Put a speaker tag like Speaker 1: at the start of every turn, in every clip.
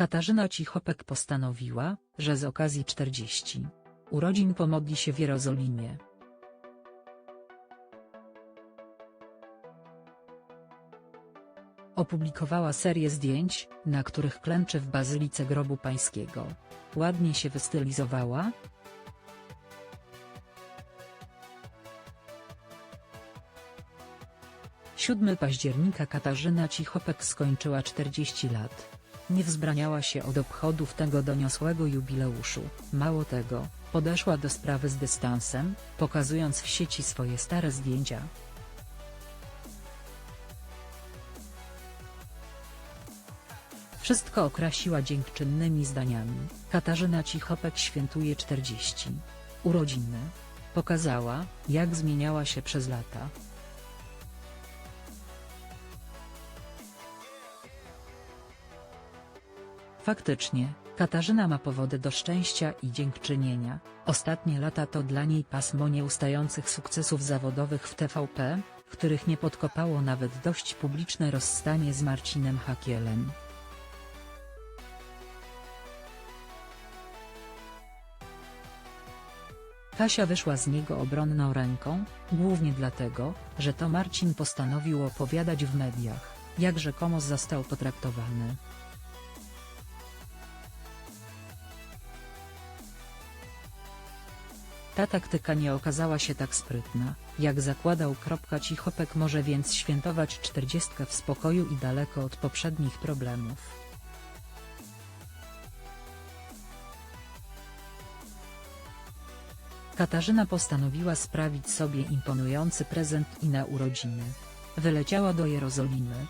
Speaker 1: Katarzyna Cichopek postanowiła, że z okazji 40 urodzin pomodli się w Jerozolimie. Opublikowała serię zdjęć, na których klęczy w bazylice grobu pańskiego. Ładnie się wystylizowała, 7 października Katarzyna Cichopek skończyła 40 lat. Nie wzbraniała się od obchodów tego doniosłego jubileuszu, mało tego, podeszła do sprawy z dystansem, pokazując w sieci swoje stare zdjęcia. Wszystko okrasiła dziękczynnymi zdaniami. Katarzyna Cichopek świętuje 40 urodziny. Pokazała, jak zmieniała się przez lata. Faktycznie, Katarzyna ma powody do szczęścia i dziękczynienia. Ostatnie lata to dla niej pasmo nieustających sukcesów zawodowych w TVP, których nie podkopało nawet dość publiczne rozstanie z Marcinem Hakielem. Kasia wyszła z niego obronną ręką, głównie dlatego, że to Marcin postanowił opowiadać w mediach, jak rzekomo został potraktowany. Ta taktyka nie okazała się tak sprytna, jak zakładał. Cichopek może więc świętować czterdziestkę w spokoju i daleko od poprzednich problemów. Katarzyna postanowiła sprawić sobie imponujący prezent i na urodziny. Wyleciała do Jerozolimy,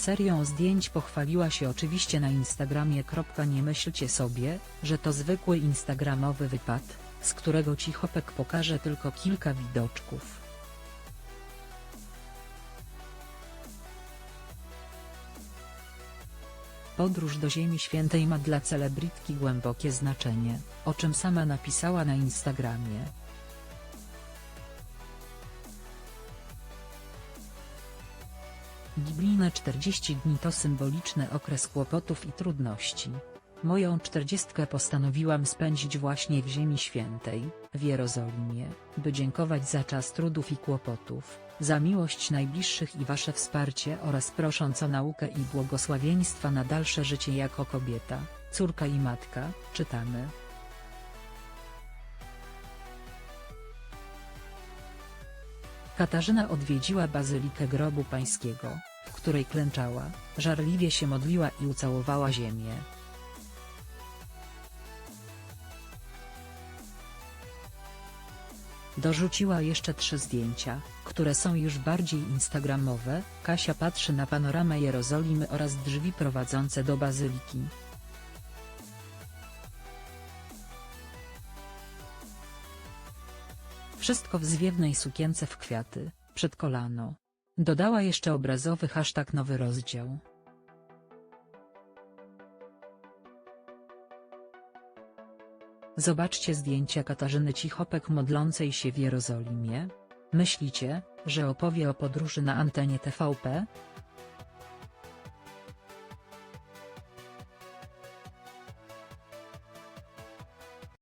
Speaker 1: Serią zdjęć pochwaliła się oczywiście na Instagramie. Nie myślcie sobie, że to zwykły instagramowy wypad, z którego Cichopek pokaże tylko kilka widoczków. Podróż do Ziemi Świętej ma dla celebrytki głębokie znaczenie, o czym sama napisała na Instagramie. Biblijne 40 dni to symboliczny okres kłopotów i trudności. Moją czterdziestkę postanowiłam spędzić właśnie w Ziemi Świętej, w Jerozolimie, by dziękować za czas trudów i kłopotów, za miłość najbliższych i Wasze wsparcie oraz prosząc o naukę i błogosławieństwa na dalsze życie jako kobieta, córka i matka, czytamy. Katarzyna odwiedziła Bazylikę Grobu Pańskiego, której klęczała, żarliwie się modliła i ucałowała ziemię. Dorzuciła jeszcze trzy zdjęcia, które są już bardziej instagramowe, Kasia patrzy na panoramę Jerozolimy oraz drzwi prowadzące do bazyliki. Wszystko w zwiewnej sukience w kwiaty, przed kolano. Dodała jeszcze obrazowy hashtag nowy rozdział. Zobaczcie zdjęcia Katarzyny Cichopek modlącej się w Jerozolimie. Myślicie, że opowie o podróży na antenie TVP?